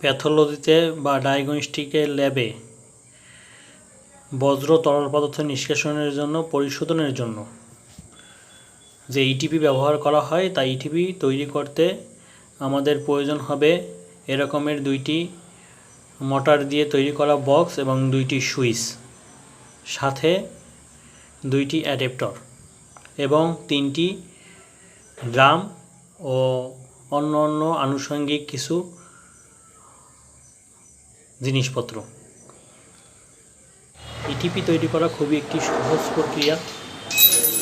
প্যাথোলজিতে বা ডায়াগনস্টিকের ল্যাবে বজ্র তরল পদার্থ নিষ্কাশনের জন্য, পরিশোধনের জন্য যে ইটিপি ব্যবহার করা হয়, তা ইটিপি তৈরি করতে আমাদের প্রয়োজন হবে এরকমের দুইটি মোটর দিয়ে তৈরি করা বক্স এবং দুইটি সুইচ, সাথে দুইটি অ্যাডাপ্টর এবং তিনটি ড্রাম ও অন্য অন্য আনুষঙ্গিক কিছু জিনিসপত্র। ইটিপি তৈরি করা খুবই একটি সহজ প্রক্রিয়া।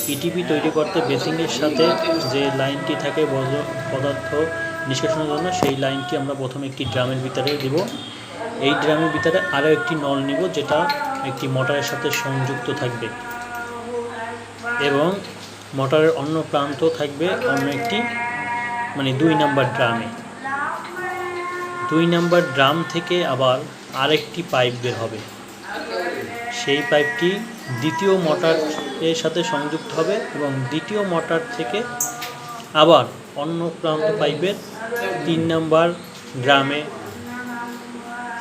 ইটিপি তৈরি করতে বেসিংয়ের সাথে যে লাইনটি থাকে বজ্র পদার্থ নিষ্কাশনের জন্য, সেই লাইনটি আমরা প্রথমে একটি ড্রামের ভিতরে দিব। এই ড্রামের ভিতরে আরও একটি নল নিব, যেটা একটি মোটরের সাথে সংযুক্ত থাকবে। এবং মোটরের অন্য প্রান্ত থাকবে অন্য একটি মানে দুই নাম্বার ড্রামে। দুই নাম্বার ড্রাম থেকে আবার আরেকটি পাইপ বের হবে। সেই পাইপটি দ্বিতীয় মোটর এর সাথে সংযুক্ত হবে এবং দ্বিতীয় মোটর থেকে আবার অন্য প্রান্ত পাইপের তিন নাম্বার ড্রামে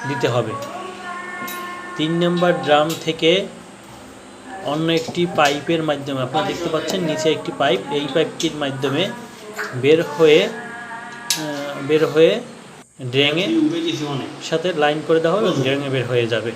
দিতে হবে। তিন নাম্বার ড্রাম থেকে অন্য একটি পাইপের মাধ্যমে, আপনারা দেখতে পাচ্ছেন নিচে একটি পাইপ, এই পাইপটির মাধ্যমে বের হয়ে বের হয়ে ড্রেঙে সাথে লাইন করে দেওয়া হবে ড্রেঙে বের হয়ে যাবে।